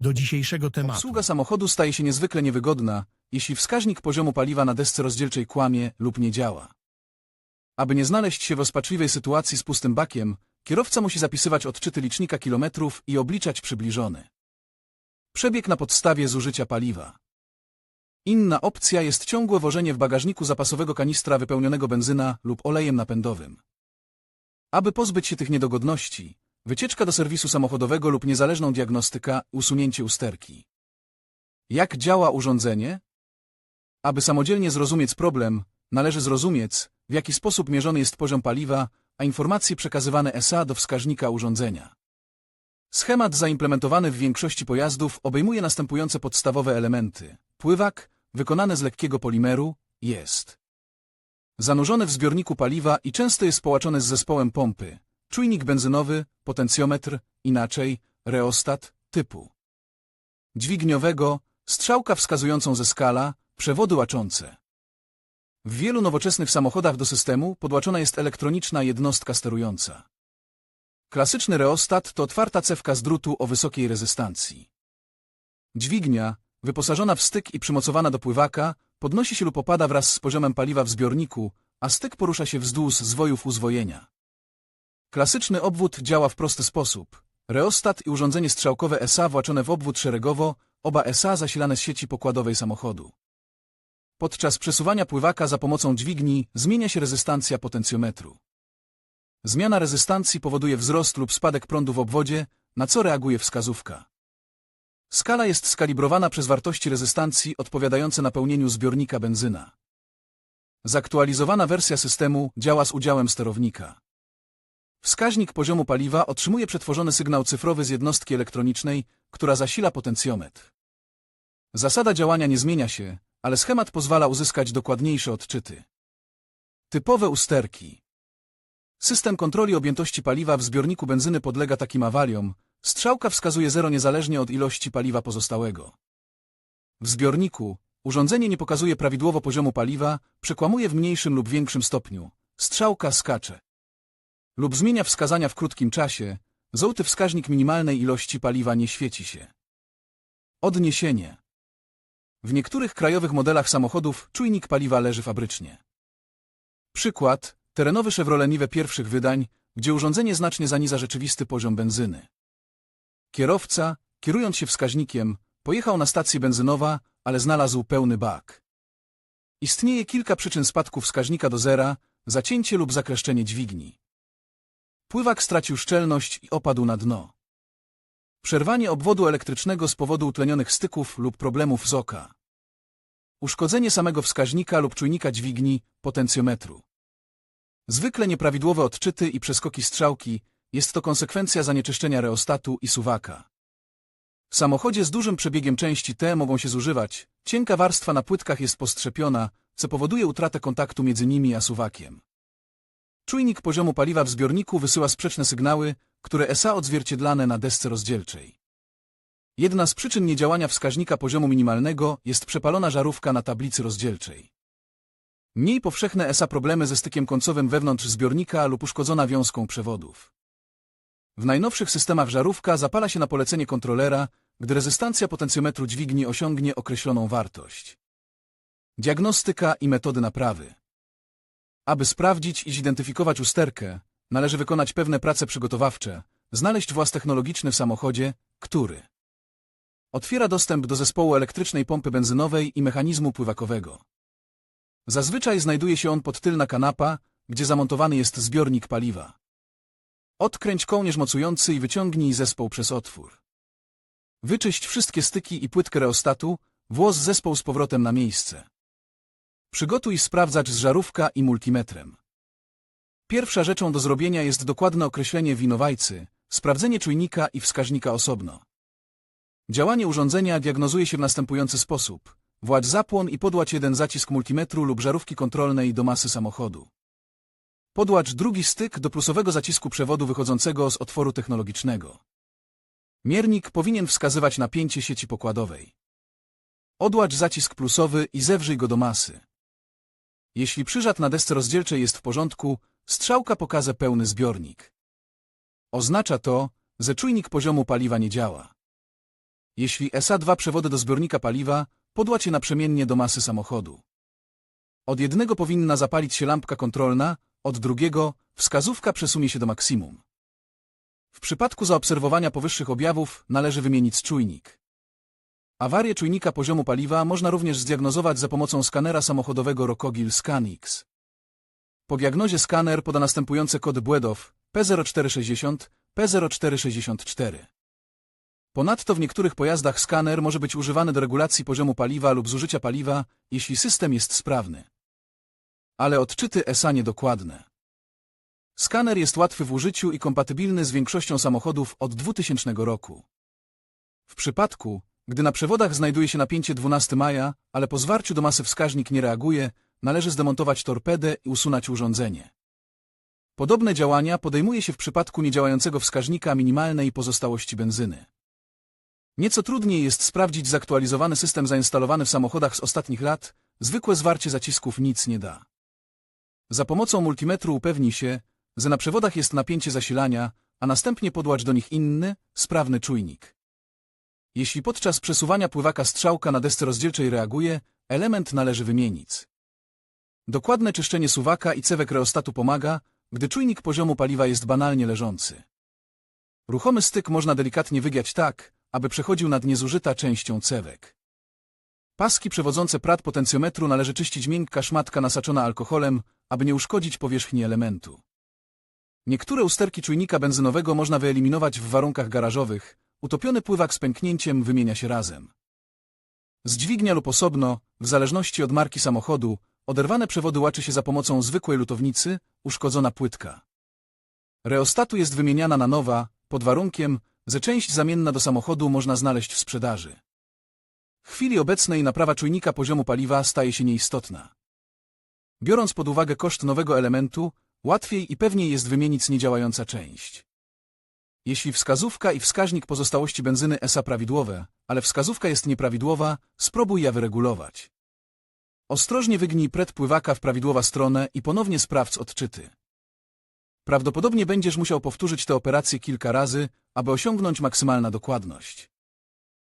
do dzisiejszego tematu. Obsługa samochodu staje się niezwykle niewygodna, jeśli wskaźnik poziomu paliwa na desce rozdzielczej kłamie lub nie działa. Aby nie znaleźć się w rozpaczliwej sytuacji z pustym bakiem, kierowca musi zapisywać odczyty licznika kilometrów i obliczać przybliżony przebieg na podstawie zużycia paliwa. Inna opcja jest ciągłe wożenie w bagażniku zapasowego kanistra wypełnionego benzyna lub olejem napędowym. Aby pozbyć się tych niedogodności, wycieczka do serwisu samochodowego lub niezależną diagnostyka, usunięcie usterki. Jak działa urządzenie? Aby samodzielnie zrozumieć problem, należy zrozumieć, w jaki sposób mierzony jest poziom paliwa, a informacje przekazywane SA do wskaźnika urządzenia. Schemat zaimplementowany w większości pojazdów obejmuje następujące podstawowe elementy. Pływak, wykonany z lekkiego polimeru, jest zanurzony w zbiorniku paliwa i często jest połączony z zespołem pompy. Czujnik benzynowy, potencjometr, inaczej, reostat, typu dźwigniowego, strzałka wskazującą ze skala, przewody łaczące. W wielu nowoczesnych samochodach do systemu podłączona jest elektroniczna jednostka sterująca. Klasyczny reostat to otwarta cewka z drutu o wysokiej rezystancji. Dźwignia, wyposażona w styk i przymocowana do pływaka, podnosi się lub opada wraz z poziomem paliwa w zbiorniku, a styk porusza się wzdłuż zwojów uzwojenia. Klasyczny obwód działa w prosty sposób. Reostat i urządzenie strzałkowe SA włączone w obwód szeregowo, oba SA zasilane z sieci pokładowej samochodu. Podczas przesuwania pływaka za pomocą dźwigni zmienia się rezystancja potencjometru. Zmiana rezystancji powoduje wzrost lub spadek prądu w obwodzie, na co reaguje wskazówka. Skala jest skalibrowana przez wartości rezystancji odpowiadające napełnieniu zbiornika benzyna. Zaktualizowana wersja systemu działa z udziałem sterownika. Wskaźnik poziomu paliwa otrzymuje przetworzony sygnał cyfrowy z jednostki elektronicznej, która zasila potencjometr. Zasada działania nie zmienia się, ale schemat pozwala uzyskać dokładniejsze odczyty. Typowe usterki. System kontroli objętości paliwa w zbiorniku benzyny podlega takim awariom. Strzałka wskazuje zero niezależnie od ilości paliwa pozostałego. W zbiorniku urządzenie nie pokazuje prawidłowo poziomu paliwa, przekłamuje w mniejszym lub większym stopniu. Strzałka skacze. Lub zmienia wskazania w krótkim czasie, żółty wskaźnik minimalnej ilości paliwa nie świeci się. Odniesienie. W niektórych krajowych modelach samochodów czujnik paliwa leży fabrycznie. Przykład, terenowy Chevrolet Nive pierwszych wydań, gdzie urządzenie znacznie zaniża rzeczywisty poziom benzyny. Kierowca, kierując się wskaźnikiem, pojechał na stację benzynowa, ale znalazł pełny bak. Istnieje kilka przyczyn spadku wskaźnika do zera, zacięcie lub zakreszczenie dźwigni. Pływak stracił szczelność i opadł na dno. Przerwanie obwodu elektrycznego z powodu utlenionych styków lub problemów z oka. Uszkodzenie samego wskaźnika lub czujnika dźwigni, potencjometru. Zwykle nieprawidłowe odczyty i przeskoki strzałki jest to konsekwencja zanieczyszczenia reostatu i suwaka. W samochodzie z dużym przebiegiem części te mogą się zużywać, cienka warstwa na płytkach jest postrzepiona, co powoduje utratę kontaktu między nimi a suwakiem. Czujnik poziomu paliwa w zbiorniku wysyła sprzeczne sygnały, które SA odzwierciedlane na desce rozdzielczej. Jedna z przyczyn niedziałania wskaźnika poziomu minimalnego jest przepalona żarówka na tablicy rozdzielczej. Mniej powszechne SA problemy ze stykiem końcowym wewnątrz zbiornika lub uszkodzona wiązką przewodów. W najnowszych systemach żarówka zapala się na polecenie kontrolera, gdy rezystancja potencjometru dźwigni osiągnie określoną wartość. Diagnostyka i metody naprawy. Aby sprawdzić i zidentyfikować usterkę, należy wykonać pewne prace przygotowawcze, znaleźć włas technologiczny w samochodzie, który otwiera dostęp do zespołu elektrycznej pompy benzynowej i mechanizmu pływakowego. Zazwyczaj znajduje się on pod tylna kanapa, gdzie zamontowany jest zbiornik paliwa. Odkręć kołnierz mocujący i wyciągnij zespół przez otwór. Wyczyść wszystkie styki i płytkę reostatu, włos zespół z powrotem na miejsce. Przygotuj sprawdzacz z żarówka i multimetrem. Pierwsza rzeczą do zrobienia jest dokładne określenie winowajcy, sprawdzenie czujnika i wskaźnika osobno. Działanie urządzenia diagnozuje się w następujący sposób. Władź zapłon i podłać jeden zacisk multimetru lub żarówki kontrolnej do masy samochodu. Podłacz drugi styk do plusowego zacisku przewodu wychodzącego z otworu technologicznego. Miernik powinien wskazywać napięcie sieci pokładowej. Odłacz zacisk plusowy i zewrzyj go do masy. Jeśli przyrzad na desce rozdzielczej jest w porządku, strzałka pokaże pełny zbiornik. Oznacza to, że czujnik poziomu paliwa nie działa. Jeśli SA2 przewody do zbiornika paliwa, podłać je naprzemiennie do masy samochodu. Od jednego powinna zapalić się lampka kontrolna, od drugiego wskazówka przesunie się do maksimum. W przypadku zaobserwowania powyższych objawów należy wymienić czujnik. Awarię czujnika poziomu paliwa można również zdiagnozować za pomocą skanera samochodowego Rokogil ScanX. Po diagnozie skaner poda następujące kody błędów P0460, P0464. Ponadto w niektórych pojazdach skaner może być używany do regulacji poziomu paliwa lub zużycia paliwa, jeśli system jest sprawny. Ale odczyty ESA niedokładne. Skaner jest łatwy w użyciu i kompatybilny z większością samochodów od 2000 roku. W przypadku, gdy na przewodach znajduje się napięcie 12 maja, ale po zwarciu do masy wskaźnik nie reaguje, należy zdemontować torpedę i usunąć urządzenie. Podobne działania podejmuje się w przypadku niedziałającego wskaźnika minimalnej pozostałości benzyny. Nieco trudniej jest sprawdzić zaktualizowany system zainstalowany w samochodach z ostatnich lat, zwykłe zwarcie zacisków nic nie da. Za pomocą multimetru upewni się, że na przewodach jest napięcie zasilania, a następnie podłącz do nich inny, sprawny czujnik. Jeśli podczas przesuwania pływaka strzałka na desce rozdzielczej reaguje, element należy wymienić. Dokładne czyszczenie suwaka i cewek reostatu pomaga, gdy czujnik poziomu paliwa jest banalnie leżący. Ruchomy styk można delikatnie wygiać tak, aby przechodził nad niezużyta częścią cewek. Paski przewodzące prad potencjometru należy czyścić miękka szmatka nasaczona alkoholem, aby nie uszkodzić powierzchni elementu. Niektóre usterki czujnika benzynowego można wyeliminować w warunkach garażowych, utopiony pływak z pęknięciem wymienia się razem. Z dźwignia lub osobno, w zależności od marki samochodu, oderwane przewody łaczy się za pomocą zwykłej lutownicy, uszkodzona płytka. Reostatu jest wymieniana na nowa, pod warunkiem, że część zamienna do samochodu można znaleźć w sprzedaży. W chwili obecnej naprawa czujnika poziomu paliwa staje się nieistotna. Biorąc pod uwagę koszt nowego elementu, łatwiej i pewniej jest wymienić niedziałająca część. Jeśli wskazówka i wskaźnik pozostałości benzyny ESA prawidłowe, ale wskazówka jest nieprawidłowa, spróbuj ja wyregulować. Ostrożnie wygnij pred pływaka w prawidłowa stronę i ponownie sprawdź odczyty. Prawdopodobnie będziesz musiał powtórzyć tę operację kilka razy, aby osiągnąć maksymalna dokładność.